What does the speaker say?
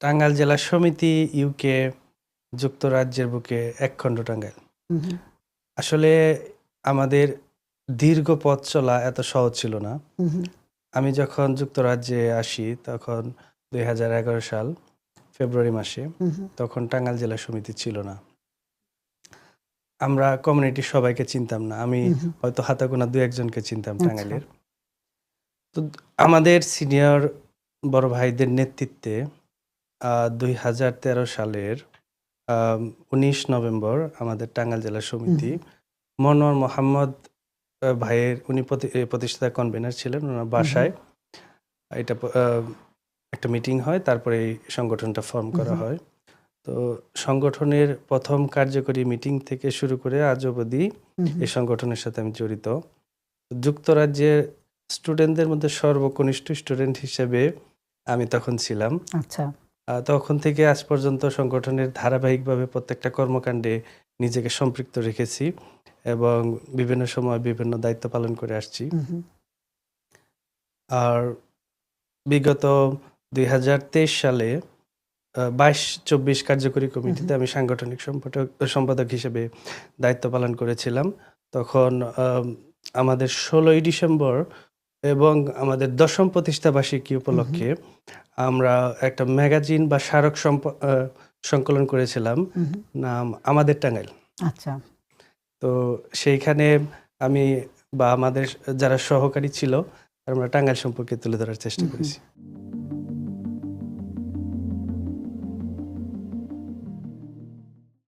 টাঙ্গাইল জেলা সমিতি ইউকে যুক্তরাজ্যের বুকে একখণ্ড টাঙ্গাইল। আসলে আমাদের দীর্ঘ পথ চলা এত সহজ ছিল না। আমি যখন যুক্তরাজ্যে আসি তখন দুই হাজার এগারো সাল ফেব্রুয়ারি মাসে তখন টাঙ্গাইল জেলা সমিতি ছিল না। আমরা কমিউনিটির সবাইকে চিনতাম না। আমি হয়তো হাতাগোনা দু একজনকে চিনতাম আচ্ছা। টাঙ্গাইলের। তো আমাদের সিনিয়র বড় ভাইদের নেতৃত্বে দুই হাজার তেরো সালের উনিশ নভেম্বর আমাদের টাঙ্গাইল জেলা সমিতি। মনোয়ার মোহাম্মদ ভাইয়ের উনি প্রতি- প্রতিষ্ঠাতা কনভেনার ছিলেন ওনার বাসায়। এটা একটা মিটিং হয় তারপরে এই সংগঠনটা ফর্ম করা হয়। তো সংগঠনের প্রথম কার্যকরী মিটিং থেকে শুরু করে আজ অবধি এই সংগঠনের সাথে আমি জড়িত। যুক্তরাজ্যের স্টুডেন্টদের মধ্যে সর্বকনিষ্ঠ স্টুডেন্ট হিসেবে আমি তখন ছিলাম। আচ্ছা। তখন থেকে আজ পর্যন্ত সংগঠনের ধারাবাহিকভাবে প্রত্যেকটা কর্মকাণ্ডে নিজেকে সম্পৃক্ত রেখেছি এবং বিভিন্ন সময় বিভিন্ন দায়িত্ব পালন করে আসছি। আর বিগত দুই হাজার তেইশ সালে বাইশ চব্বিশ কার্যকরী কমিটিতে আমি সাংগঠনিক সম্পাদক সম্পাদক হিসেবে দায়িত্ব পালন করেছিলাম। তখন আম, আমাদের ষোলোই ডিসেম্বর এবং আমাদের দশম প্রতিষ্ঠাবার্ষিকী উপলক্ষে আমরা একটা ম্যাগাজিন বা স্মারক সম্প- সংকলন করেছিলাম। নাম আমাদের টাঙ্গাইল। আচ্ছা। তো সেইখানে আমি বা আমাদের যারা সহকারী ছিল আমরা টাঙ্গাইল সম্পর্কে তুলে ধরার চেষ্টা। করেছি।